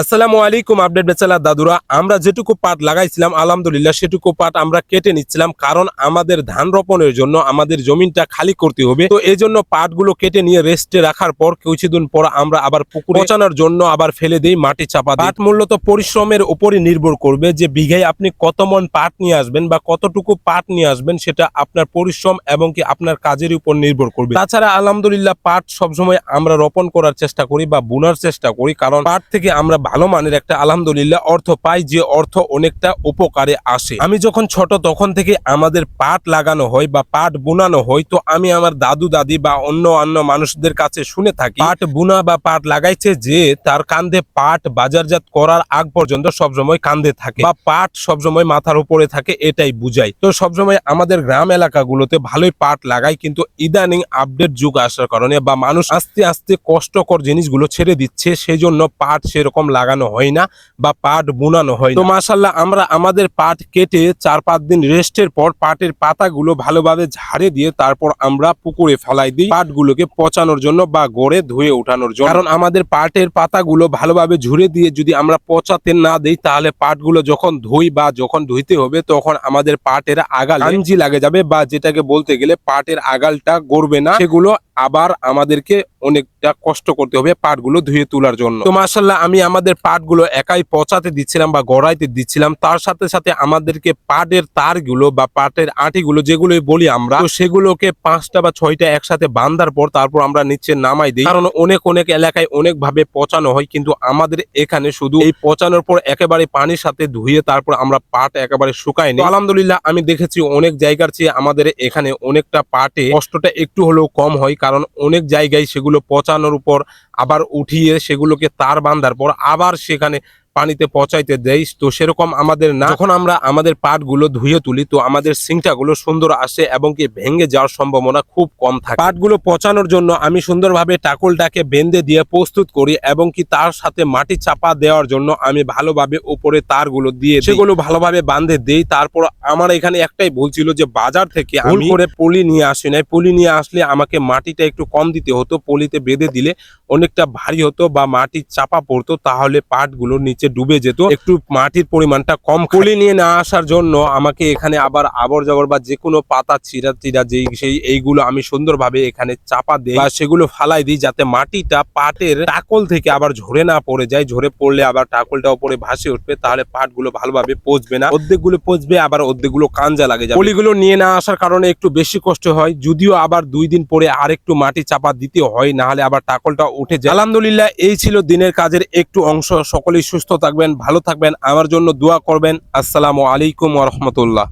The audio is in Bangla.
আসসালামু আলাইকুম, আপডেট বেচালা দাদুরা। আমরা যেটুকু পাট লাগাইছিলাম, আলহামদুলিল্লাহ সেটুকু পাট আমরা কেটে নিচ্ছিলাম, কারণ আমাদের ধান রোপণের জন্য আমাদের জমিনটা খালি করতে হবে। তো এই জন্য পাটগুলো কেটে নিয়ে রেস্টে রাখার পর কিছুদিন পর আমরা আবার পুকুর পচানোর জন্য আবার ফেলে দিই, মাটি চাপা। পাট মূলত পরিশ্রমের উপরই নির্ভর করবে যে বিঘায় আপনি কত মন পাট নিয়ে আসবেন বা কতটুকু পাট নিয়ে আসবেন, সেটা আপনার পরিশ্রম এবং কি আপনার কাজের উপর নির্ভর করবে। তাছাড়া আলহামদুলিল্লাহ পাট সবসময় আমরা রোপণ করার চেষ্টা করি বা বোনার চেষ্টা করি, কারণ পাট থেকে আমরা ভালো মানের একটা আলহামদুলিল্লাহ অর্থ পাই, যে অর্থ অনেকটা উপকারে আসে। আমি যখন ছোট, তখন থেকে আমাদের পাট লাগানো হয় বা পাট বুনানো হয়, তো আমি আমার দাদু, দাদি বা অন্য অন্য মানুষদের কাছে শুনে থাকি, পাট বুনা বা পাট লাগাইছে যে তার কান্ধে পাট বাজারজাত করার আগ পর্যন্ত সবসময় কান্ধে থাকে বা পাট সবসময় মাথার উপরে থাকে, এটাই বুঝাই। তো সবসময় আমাদের গ্রাম এলাকাগুলোতে ভালোই পাট লাগাই, কিন্তু ইদানিং আপডেট যুগ আসার কারণে বা মানুষ আস্তে আস্তে কষ্টকর জিনিসগুলো ছেড়ে দিচ্ছে সেই জন্য পাট সেরকম লাগানো হয় না বা পাট বোনানো হয়। তো মাসাল্লাহ আমরা আমাদের পাট কেটে চার পাঁচ দিন রেস্টের পর পাটের পাতাগুলো ভালোভাবে ঝাড়ে দিয়ে তারপর আমরা পুকুরে ফেলাই দিই পাটগুলোকে পচানোর জন্য বা গড়ে ধুয়ে ওঠানোর জন্য কারণ আমাদের পাটের পাতাগুলো ভালোভাবে ঝুড়ে দিয়ে যদি আমরা পচাতে না দিই, তাহলে পাটগুলো যখন ধুই বা যখন ধুইতে হবে, তখন আমাদের পাটের আগাল আঞ্জি লাগে যাবে বা যেটাকে বলতে গেলে পাটের আগালটা গড়বে না সেগুলো আবার আমাদেরকে অনেকটা কষ্ট করতে হবে পাটগুলো ধুয়ে তোলার জন্য। তো মাসাল্লাহ আমি আমাদের পাটগুলো একাই পচাতে দিচ্ছিলাম বা গড়াইতে দিচ্ছিলাম। তার সাথে সাথে আমাদেরকে পাটের তারগুলো বা পাটের আটিগুলো যেগুলো বলি আমরা সেগুলোকে পাঁচটা বা ছয়টা একসাথে বান্ধার পর তারপর আমরা নিচে নামাই দিই। কারণ অনেক অনেক এলাকায় অনেক ভাবে পচানো হয়, কিন্তু আমাদের এখানে শুধু এই পচানোর পর একেবারে পানির সাথে ধুয়ে তারপর আমরা পাট একেবারে শুকাই তো আলহামদুলিল্লাহ, আমি দেখেছি অনেক জায়গার চেয়ে আমাদের এখানে অনেকটা পাটে কষ্টটা একটু হলেও কম হয় কারণ অনেক জায়গায় সেগুলো পচানোর উপর আবার উঠিয়ে সেগুলোকে তার বান্ধার পর আবার সেখানে পানিতে পচাইতে দেয় তো সেরকম আমাদের না। যখন আমরা আমাদের পাটগুলো ধুয়ে তুলি তো আমাদের সিংটাগুলো সুন্দর আসে এবং কি ভেঙে যাওয়ার সম্ভাবনা খুব কম থাকে। পাটগুলো পচানোর জন্য আমি সুন্দরভাবে টাকুলটাকে বেঁধে দিয়ে প্রস্তুত করি এবং কি তার সাথে মাটি চাপা দেওয়ার জন্য আমি ভালোভাবে উপরে তারগুলো দিয়ে সেগুলো ভালোভাবে বাঁধে দেই। তারপর আমার এখানে একটাই ভুল ছিল যে বাজার থেকে আমি করে পলি নিয়ে আসি নাই। পলি নিয়ে আসলে আমাকে মাটিটা একটু কম দিতে হতো পলিতে বেঁধে দিলে অনেকটা ভারী হতো বা মাটি চাপা পড়তো তাহলে পাটগুলো নিচে ডুবে যেত, একটু মাটির পরিমাণটা কম পলি নিয়ে না আসার জন্য আমাকে এখানে আবার আবর জাবর বা যে কোনো পাতা, চিরা চিরা যেই, সেই এইগুলো আমি সুন্দরভাবে এখানে চাপা দিই বা সেগুলো ফালাই দিই যাতে মাটিটা পাটের টাকল থেকে আবার ঝরে না পড়ে যায়। ঝরে পড়লে আবার টাকলটা উপরে ভাসে উঠবে, তাহলে পাটগুলো ভালোভাবে পচবে না। অর্ধেকগুলো পচবে, আবার অর্ধেকগুলো কাঞ্জা লাগে যাবে। পলিগুলো নিয়ে না আসার কারণে একটু বেশি কষ্ট হয়, যদিও আবার দুই দিন পরে আরেকটু মাটি চাপা দিতে হয়, না হলে আবার টাকলটা উঠে যায়। আলহামদুলিল্লাহ, এই ছিল দিনের কাজের একটু অংশ। সকলেই সুস্থ থাকবেন ভালো থাকবেন আমার জন্য দোয়া করবেন। আসসালামু আলাইকুম রাহমাতুল্লাহ।